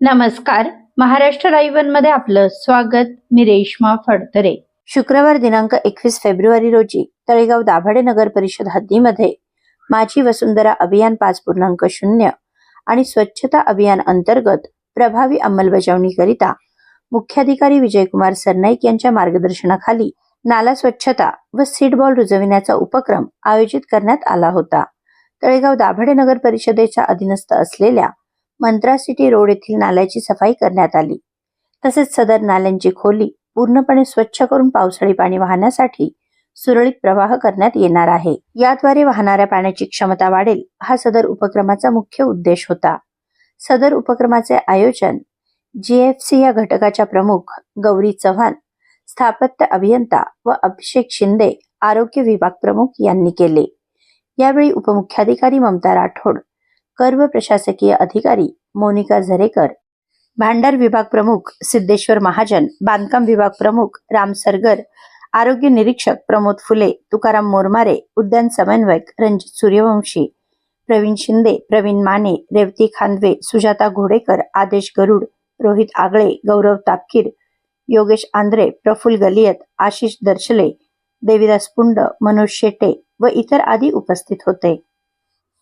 नमस्कार. महाराष्ट्र लाईव्हमध्ये आपलं स्वागत. मी रेश्मा फडतरे. शुक्रवार दिनांक एकवीस फेब्रुवारी रोजी तळेगाव दाभाडे नगर परिषद हद्दीमध्ये माझी वसुंधरा अभियान पाच पूर्णांक शून्य आणि स्वच्छता अभियान अंतर्गत प्रभावी अंमलबजावणीकरिता मुख्याधिकारी विजयकुमार सरनाईक यांच्या मार्गदर्शनाखाली नाला स्वच्छता व सीटबॉल रुजविण्याचा उपक्रम आयोजित करण्यात आला होता. तळेगाव दाभाडे नगर परिषदेच्या अधीनस्थ असलेल्या मंत्रा सिटी रोड येथील नाल्याची सफाई करण्यात आली. तसेच सदर नाल्यांची खोली पूर्णपणे स्वच्छ करून पावसाळी पाणी वाहण्यासाठी सुरळीत प्रवाह करण्यात येणार आहे. याद्वारे वाहणाऱ्या पाण्याची क्षमता वाढेल हा सदर उपक्रमाचा मुख्य उद्देश होता. सदर उपक्रमाचे आयोजन जीएफसी या घटकाच्या प्रमुख गौरी चव्हाण स्थापत्य अभियंता व अभिषेक शिंदे आरोग्य विभाग प्रमुख यांनी केले. यावेळी उपमुख्याधिकारी ममता राठोड कर्व प्रशासकीय अधिकारी मोनिका झरेकर भांडार विभाग प्रमुख सिद्धेश्वर महाजन बांधकाम विभाग प्रमुख राम सरगर आरोग्य निरीक्षक प्रमोद फुले तुकाराम मोरमारे उद्यान समन्वयक रणजित सूर्यवंशी प्रवीण शिंदे प्रवीण माने रेवती खांदवे सुजाता घोडेकर आदेश गरुड रोहित आगळे गौरव तापकीर योगेश आंद्रे प्रफुल गलियत आशिष दर्शले देविदास पुंड मनोज शेटे व इतर आदी उपस्थित होते.